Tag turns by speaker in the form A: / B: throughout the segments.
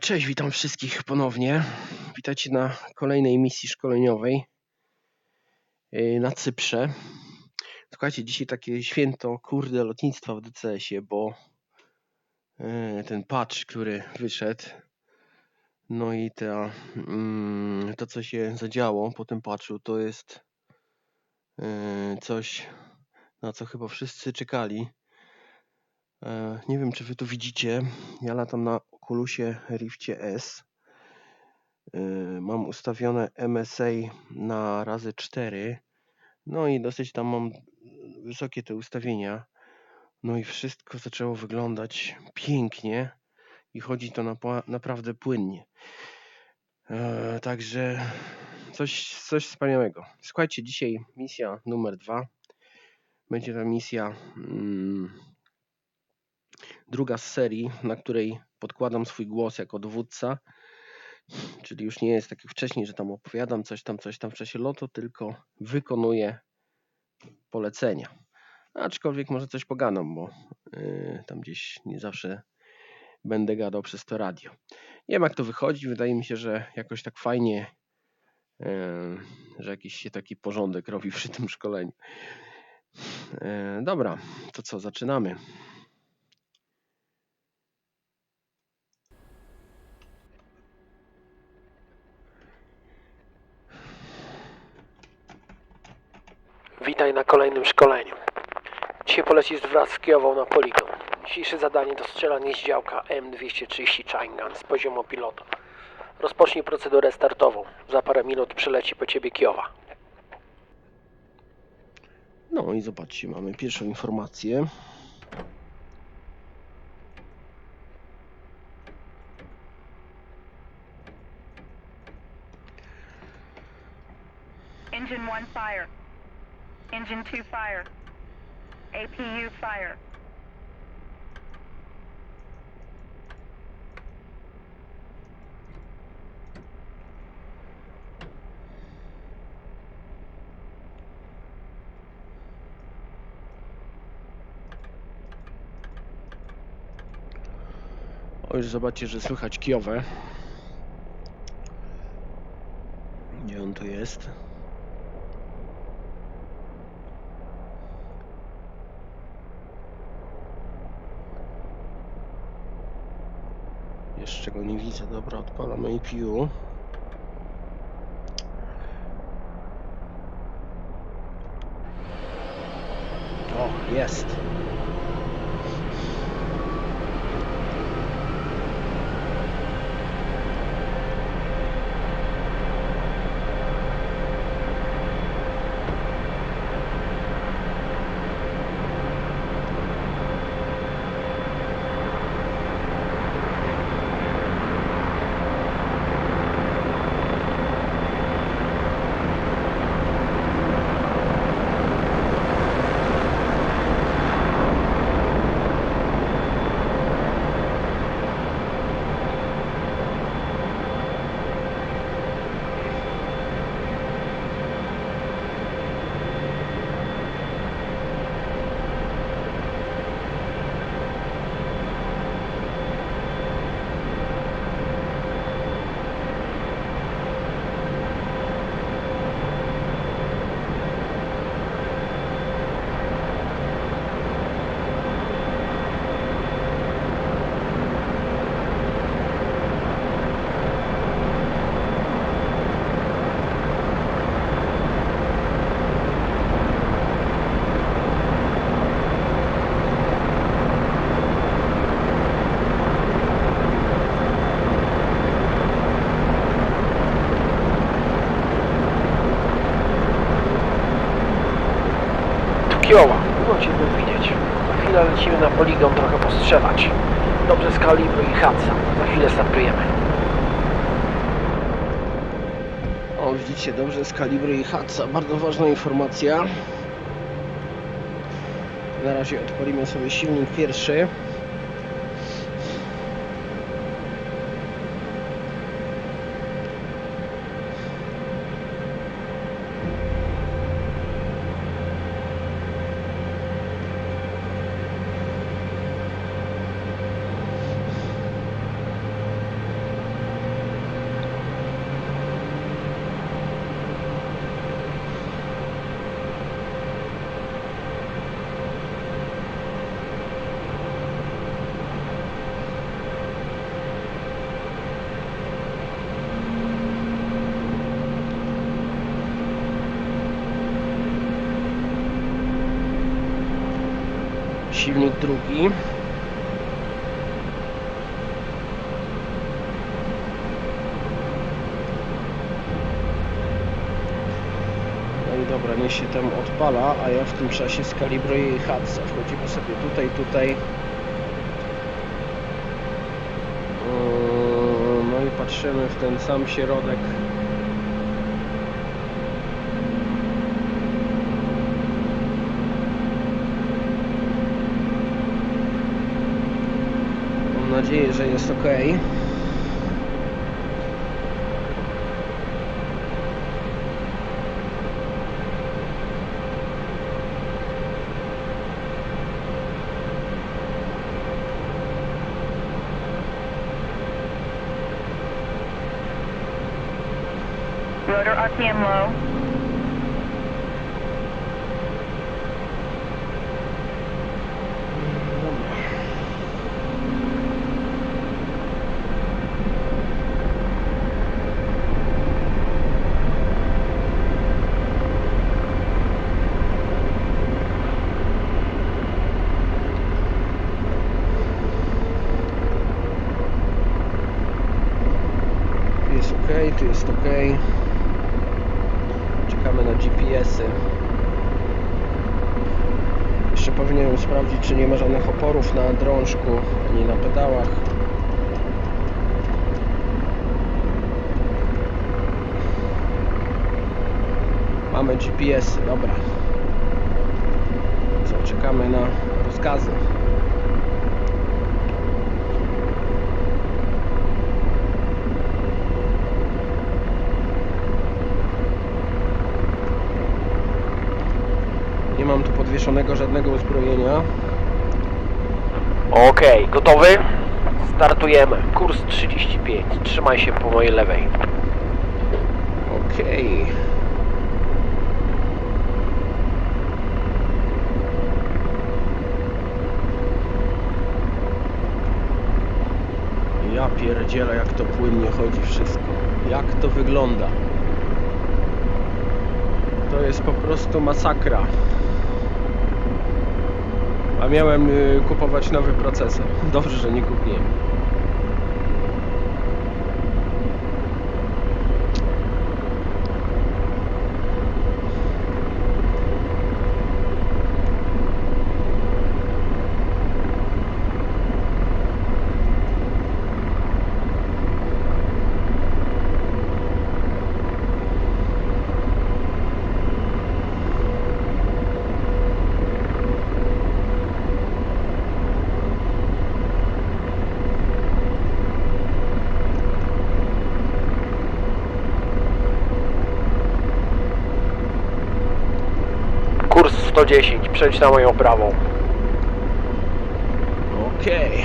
A: Cześć, witam wszystkich ponownie. Witajcie na kolejnej misji szkoleniowej yy, na Cyprze. Słuchajcie, dzisiaj takie święto, kurde, lotnictwa w DCS-ie, bo yy, ten patch, który wyszedł, no i ta, mm, to, co się zadziało po tym patchu, to jest yy, coś, na co chyba wszyscy czekali. Nie wiem, czy wy to widzicie. Ja latam na Oculusie Rifcie S. E, Mam ustawione MSA na razy 4. No i dosyć tam mam wysokie te ustawienia. No i wszystko zaczęło wyglądać pięknie i chodzi to napa- naprawdę płynnie. E, Także coś, coś wspaniałego. Słuchajcie, dzisiaj misja numer dwa. Będzie ta misja mm, druga z serii, na której podkładam swój głos jako dowódca. Czyli już nie jest tak jak wcześniej, że tam opowiadam coś tam, coś tam w czasie lotu, tylko wykonuję polecenia. Aczkolwiek może coś pogadam, bo yy, tam gdzieś nie zawsze będę gadał przez to radio. Nie wiem jak to wychodzi, wydaje mi się, że jakoś tak fajnie, yy, że jakiś się taki porządek robi przy tym szkoleniu. Yy, dobra, to co, zaczynamy.
B: Witaj na kolejnym szkoleniu. Dzisiaj polecisz wraz z Kijową na poligon. Dzisiejsze zadanie to strzelanie z działka M230 Chaingun z poziomu pilota. Rozpocznij procedurę startową. Za parę minut przyleci po ciebie Kijowa.
A: No i zobaczcie, mamy pierwszą informację.
C: Engine 1 fire. Engine 2 fire. APU fire.
A: O, już zobaczcie, że słychać Kijowę. Gdzie on tu jest? Jeszcze go nie widzę. Dobra, odpalam APU. O, jest.
B: Kijowa. Miło cię tu widzieć. Za chwilę lecimy na poligon trochę postrzelać. Dobrze z kalibru i Hatsa. Za chwilę startujemy.
A: O, widzicie, dobrze z kalibru i Hatsa. Bardzo ważna informacja. Na razie odpalimy sobie silnik pierwszy. Silnik drugi. No i dobra, niech się tam odpala, a ja w tym czasie skalibruję jej hadce. Wchodzimy sobie tutaj, tutaj. Yy, No i patrzymy w ten sam środek. Nadzieję, że jest ok.
C: Rotor RPM low.
A: Dobra. Tu jest ok, tu jest ok. Czekamy na GPS-y. Jeszcze powinienem sprawdzić, czy nie ma na drążku ani na pedałach. Mamy GPS, dobra. Co, czekamy na rozkazy. Nie mam tu podwieszonego żadnego uzbrojenia.
B: Okej, gotowy? Startujemy. Kurs 35. Trzymaj się po mojej lewej.
A: Okej. Ja pierdzielę jak to płynnie chodzi wszystko. Jak to wygląda. To jest po prostu masakra. A miałem y, kupować nowy procesor. Dobrze, że nie kupiłem.
B: Kurs 110. Przejdź na moją prawą.
A: Okej.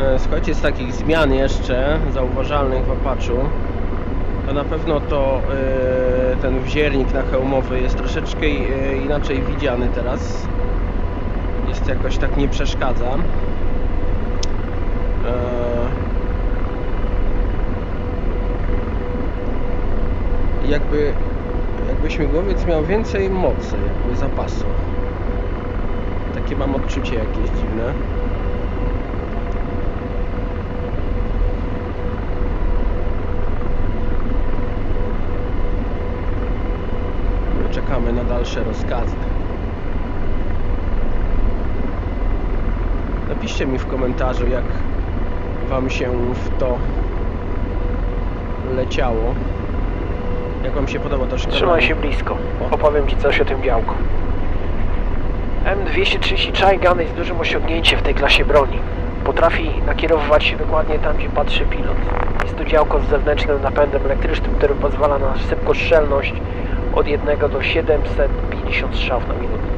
A: E, Słuchajcie, z takich zmian jeszcze zauważalnych w Apachu, to na pewno to e, ten wziernik na hełmowy jest troszeczkę e, inaczej widziany teraz. Jest jakoś tak nie przeszkadza. Eee, jakby jakby śmigłowiec miał więcej mocy, jakby zapasu. Takie mam odczucie jakieś dziwne. Czekamy na dalsze rozkazy. Napiszcie mi w komentarzu, jak Wam się w to leciało. Jak Wam się podoba to szkolenie?
B: Trzymaj się blisko. Opowiem Ci coś o tym działku. M230 Chaigan jest dużym osiągnięciem w tej klasie broni. Potrafi nakierowywać się dokładnie tam, gdzie patrzy pilot. Jest to działko z zewnętrznym napędem elektrycznym, który pozwala na szybkostrzelność od 1 do 750 strzałów na minutę.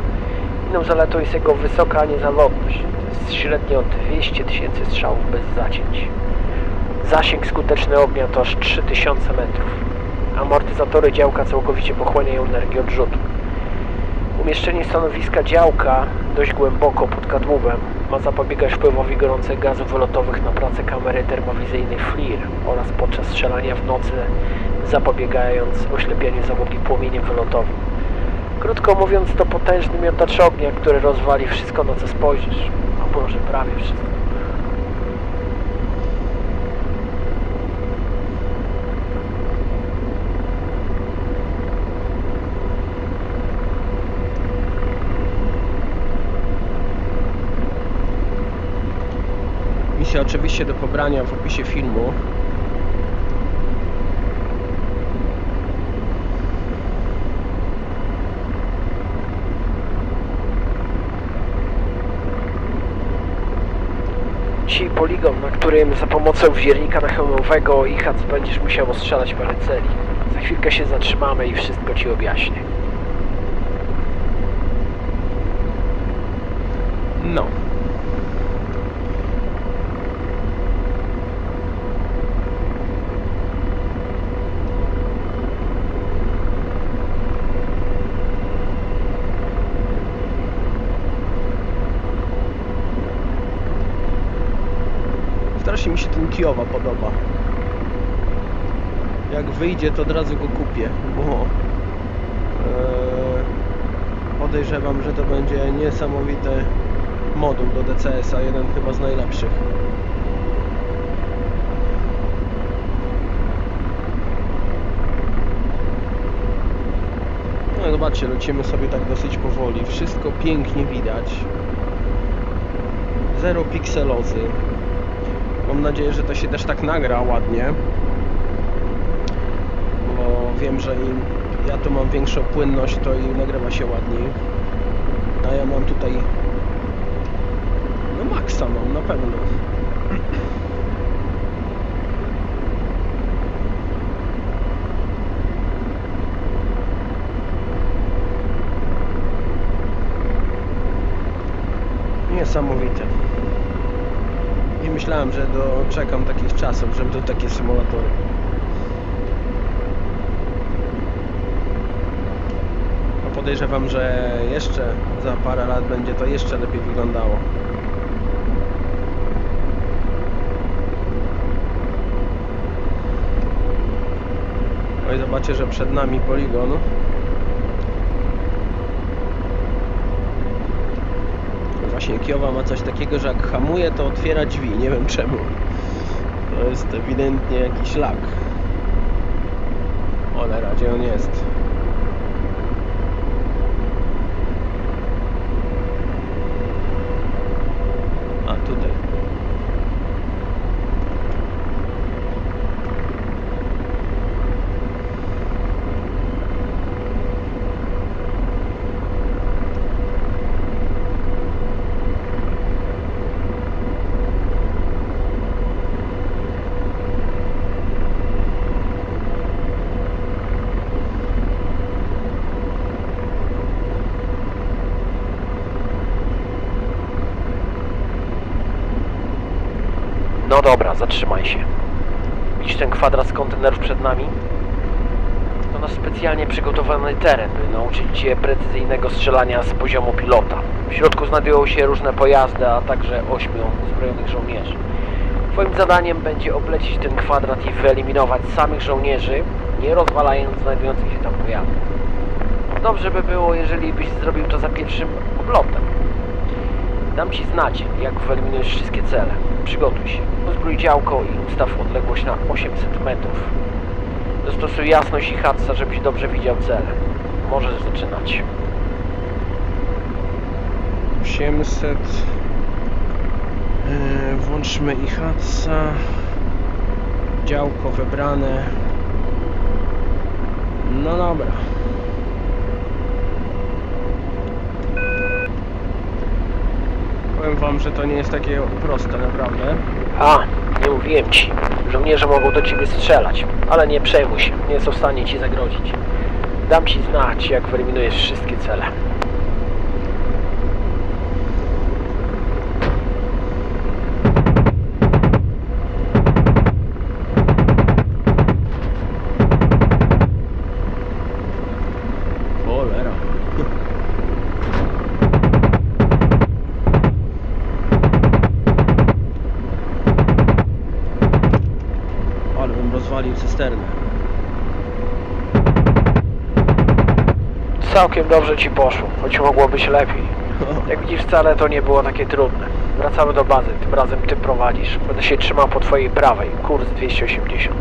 B: Inną zaletą jest jego wysoka niezawodność. Jest średnio 200 tysięcy strzałów bez zacięć. Zasięg skuteczny ognia to aż 3000 metrów. Amortyzatory działka całkowicie pochłaniają energię odrzutu. Umieszczenie stanowiska działka dość głęboko pod kadłubem. Ma zapobiegać wpływowi gorących gazów wylotowych na pracę kamery termowizyjnej FLIR oraz podczas strzelania w nocy zapobiegając oślepieniu załogi płomieniem wylotowym. Krótko mówiąc, to potężny miotacz ognia, który rozwali wszystko, na co spojrzysz. A może prawie wszystko.
A: Oczywiście do pobrania w opisie filmu.
B: Dzisiaj poligon, na którym za pomocą wziernika nachemowego i hac będziesz musiał ostrzelać parę celi. Za chwilkę się zatrzymamy i wszystko ci objaśnię.
A: No. Podoba. Jak wyjdzie, to od razu go kupię, bo e, podejrzewam, że to będzie niesamowity moduł do DCS-a, jeden chyba z najlepszych. No zobaczcie, lecimy sobie tak dosyć powoli. Wszystko pięknie widać. Zero pikselozy. Mam nadzieję, że to się też tak nagra ładnie. Bo wiem, że im ja tu mam większą płynność, to i nagrywa się ładniej. A ja mam tutaj... No maksa mam, na pewno. Niesamowite. Myślałem, że doczekam takich czasów, że będą takie symulatory. No podejrzewam, że jeszcze za parę lat będzie to jeszcze lepiej wyglądało. No i zobaczcie, że przed nami poligon. Właśnie Kiowa ma coś takiego, że jak hamuje, to otwiera drzwi. Nie wiem czemu. To jest ewidentnie jakiś lak. Cholera, gdzie on jest? A, tutaj.
B: No dobra, zatrzymaj się. Widzisz ten kwadrat z kontenerów przed nami? To nasz specjalnie przygotowany teren, by nauczyć Cię precyzyjnego strzelania z poziomu pilota. W środku znajdują się różne pojazdy, a także ośmiu uzbrojonych żołnierzy. Twoim zadaniem będzie oblecić ten kwadrat i wyeliminować samych żołnierzy, nie rozwalając znajdujących się tam pojazdów. Dobrze by było, jeżeli byś zrobił to za pierwszym oblotem. Dam Ci znać, jak wyeliminujesz wszystkie cele. Przygotuj się, uzbrój działko i ustaw odległość na 800 metrów. Dostosuj jasność i hatsa, żebyś dobrze widział cele. Możesz zaczynać.
A: 800 yy, Włączmy i hatsa Działko wybrane No dobra Powiem wam, że to nie jest takie proste naprawdę
B: A, nie mówiłem Ci. Żołnierze mogą do Ciebie strzelać, ale nie przejmuj się, nie są w stanie Ci zagrozić. Dam Ci znać, jak wyeliminujesz wszystkie cele. Całkiem dobrze ci poszło, choć mogło być lepiej. Jak widzisz, wcale to nie było takie trudne. Wracamy do bazy, tym razem ty prowadzisz. Będę się trzymał po twojej prawej, kurs 280.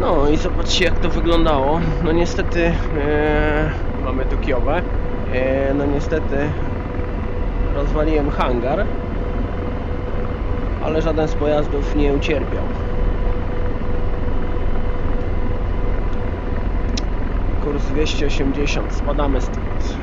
A: No i zobaczcie jak to wyglądało. No niestety e, mamy tu Kijowę. E, no niestety rozwaliłem hangar, ale żaden z pojazdów nie ucierpiał. Kurs 280, spadamy stąd.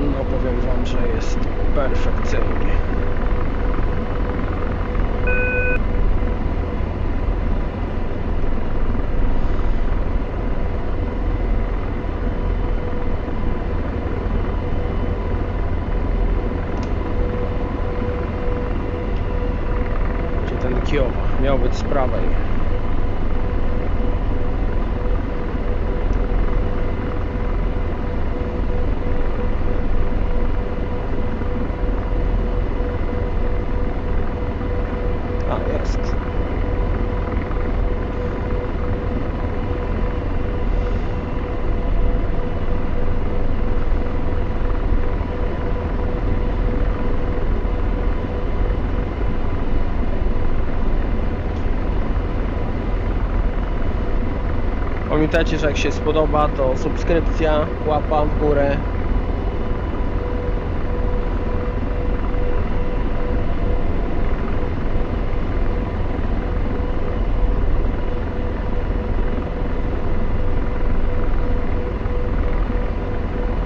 A: No powiem wam, że jest perfekcyjnie. Czy ten Kiowa miał być z prawej? A, jest. Pamiętajcie, że jak się spodoba, to subskrypcja, łapa w górę.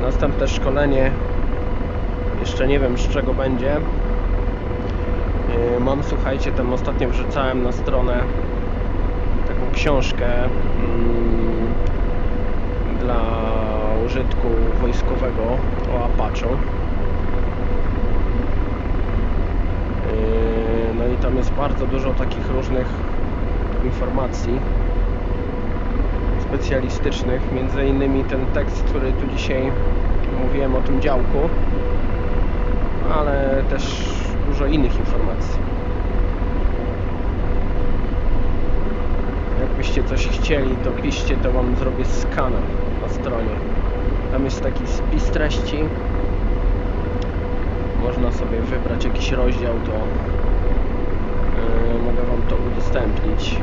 A: Następne szkolenie. Jeszcze nie wiem z czego będzie. Yy, Mam, słuchajcie, tam ostatnio wrzucałem na stronę taką książkę mm, dla użytku wojskowego o Apache. Yy, No i tam jest bardzo dużo takich różnych informacji specjalistycznych, między innymi ten tekst, który tu dzisiaj mówiłem o tym działku, ale też dużo innych informacji. Jakbyście coś chcieli, to piszcie, to wam zrobię skaner na stronie. Tam jest taki spis treści. Można sobie wybrać jakiś rozdział, to yy, mogę wam to udostępnić.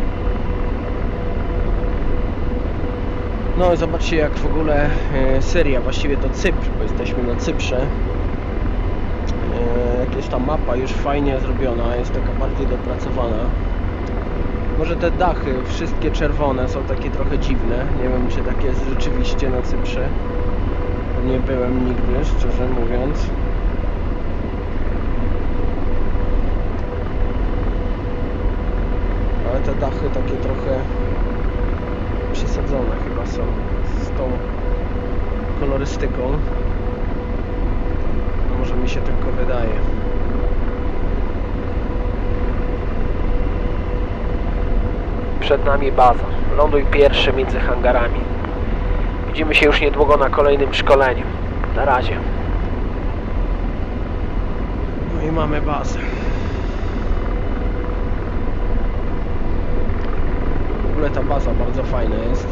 A: No i zobaczcie jak w ogóle e, Syria, właściwie to Cypr, bo jesteśmy na Cyprze. E, jak jest ta mapa już fajnie zrobiona, jest taka bardziej dopracowana. Może te dachy, wszystkie czerwone są takie trochę dziwne. Nie wiem czy tak jest rzeczywiście na Cyprze. Nie byłem nigdy, szczerze mówiąc. Ale te dachy takie trochę przesadzone chyba są z tą kolorystyką. No może mi się tylko wydaje.
B: Przed nami baza. Ląduj pierwszy między hangarami. Widzimy się już niedługo na kolejnym szkoleniu. Na razie.
A: No i mamy bazę. W ogóle ta baza bardzo fajna jest.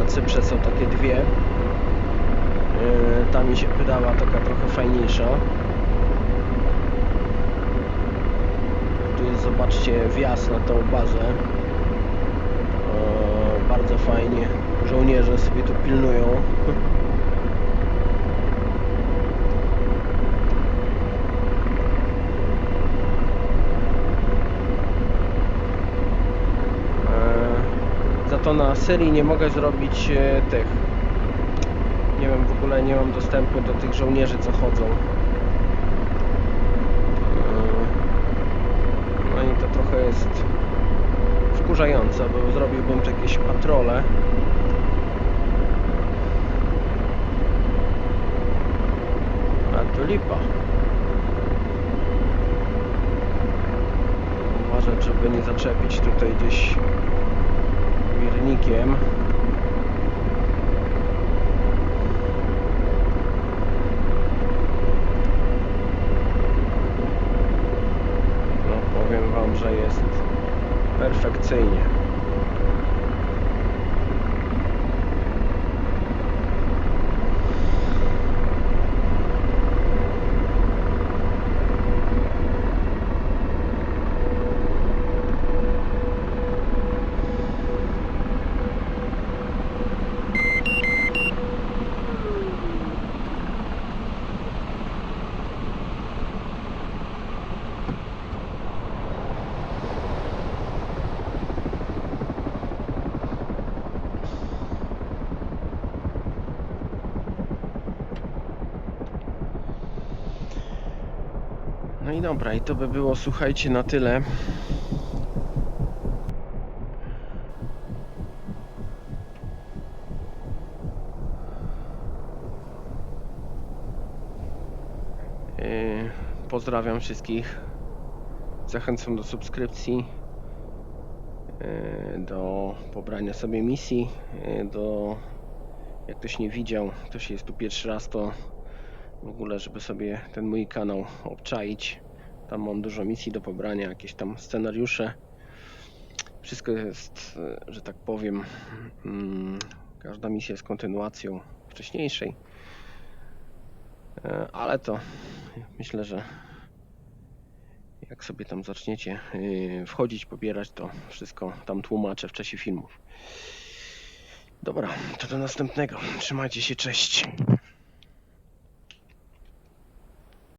A: Na Cyprze są takie dwie. Yy, Ta mi się wydała taka trochę fajniejsza. Tu jest, zobaczcie, wjazd na tą bazę. Bardzo fajnie. Żołnierze sobie tu pilnują. Eee, Za to na serii nie mogę zrobić e, tych. Nie wiem, w ogóle nie mam dostępu do tych żołnierzy, co chodzą. Eee, trochę jest wkurzająca, bo zrobiłbym jakieś patrole. A tu lipa. Uważać, żeby nie zaczepić tutaj gdzieś wirnikiem. No powiem wam, że jest perfekcyjnie. No i dobra, i to by było, słuchajcie, na tyle. Yy, Pozdrawiam wszystkich. Zachęcam do subskrypcji, yy, do pobrania sobie misji, yy, do jak ktoś nie widział, ktoś jest tu pierwszy raz, to w ogóle, żeby sobie ten mój kanał obczaić. Tam mam dużo misji do pobrania, jakieś tam scenariusze. Wszystko jest, e, że tak powiem, mm, każda misja jest kontynuacją wcześniejszej. E, Ale to myślę, że jak sobie tam zaczniecie yy, wchodzić, pobierać, to wszystko tam tłumaczę w czasie filmów. Dobra, to do następnego. Trzymajcie się, cześć.